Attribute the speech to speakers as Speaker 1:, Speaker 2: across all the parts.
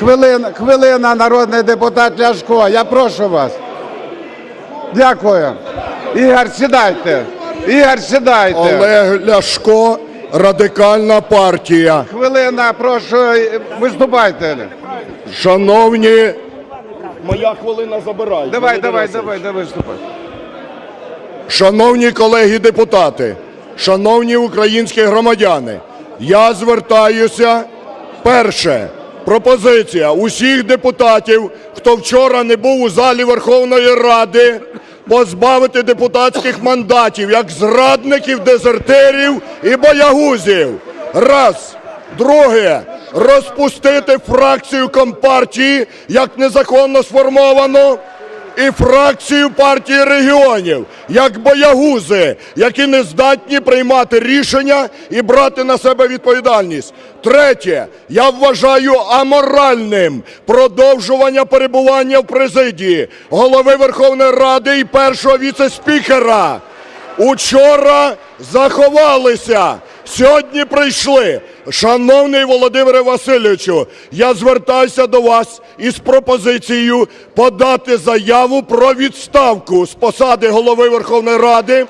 Speaker 1: Хвилина, хвилина, народний депутат Ляшко. Я прошу вас. Дякую. Ігор, сідайте. Ігор, сідайте.
Speaker 2: Олег Ляшко, радикальна партія.
Speaker 1: Хвилина, прошу, виступайте.
Speaker 2: Шановні, моя хвилина забирає.
Speaker 1: Давай, давай, давай, давай, виступай.
Speaker 2: Шановні колеги депутати, шановні українські громадяни, я звертаюся. Перше, пропозиція усіх депутатів, хто вчора не був у залі Верховної Ради, позбавити депутатських мандатів як зрадників, дезертирів і боягузів. Раз. Друге, розпустити фракцію Компартії як незаконно сформовану і фракцію партії регіонів, як боягузи, які не здатні приймати рішення і брати на себе відповідальність. Третє, я вважаю аморальним продовжування перебування в президії голови Верховної Ради і першого віце-спікера. Учора заховалися, сьогодні прийшли. Шановний Володимире Васильовичу, я звертаюся до вас із пропозицією подати заяву про відставку з посади голови Верховної Ради.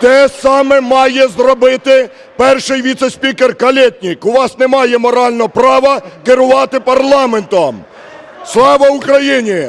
Speaker 2: Те саме має зробити перший віце-спікер Калєтнік. У вас немає морального права керувати парламентом. Слава Україні!